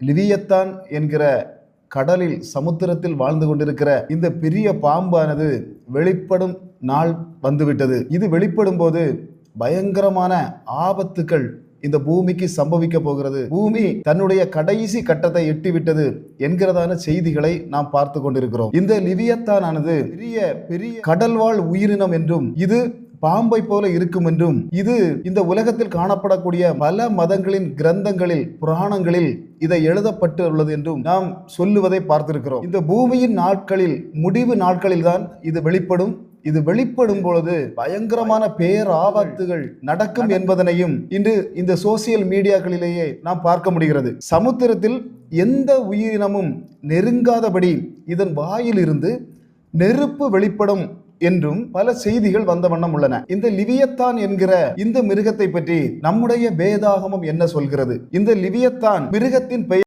Leviathan என்கிற கடலில் சமுத்திரத்தில் வாழ்ந்து கொண்டிருக்கிற இந்த பெரிய பாம்பானது வெளிப்படும் நாள் வந்துவிட்டது. இது வெளிப்படும் போது பயங்கரமான ஆபத்துக்கள் இந்த பூமிக்கு சம்பவிக்க போகிறது. பூமி தன்னுடைய கடைசி கட்டத்தை எட்டிவிட்டது என்கிறதான செய்திகளை நாம் பார்த்து கொண்டிருக்கிறோம். இந்த லிவியத்தானானது பெரிய பெரிய கடல்வாழ் உயிரினம் என்றும் இது பாம்பை போல இருக்கும் என்றும் இது இந்த உலகத்தில் காணப்படக்கூடிய பல மதங்களின் கிரந்தங்களில் புராணங்களில் இதை எழுதப்பட்டு உள்ளது என்றும் நாம் சொல்லுவதை பார்த்திருக்கிறோம். இந்த பூமியின் நாட்களில் முடிவு நாட்களில் தான் இது வெளிப்படும். இது வெளிப்படும் பொழுது பயங்கரமான பேராபத்துகள் நடக்கும் என்பதனையும் இன்று இந்த சோசியல் மீடியாக்களிலேயே நாம் பார்க்க முடிகிறது. சமுத்திரத்தில் எந்த உயிரினமும் நெருங்காதபடி இதன் வாயிலிருந்து நெருப்பு வெளிப்படும் என்றும் பல செய்திகள் வந்த வண்ணம் உள்ளன. இந்த லிவியத்தான் என்கிற இந்த மிருகத்தை பற்றி நம்முடைய வேதாகமம் என்ன சொல்கிறது? இந்த லிவியத்தான் மிருகத்தின் பெயர்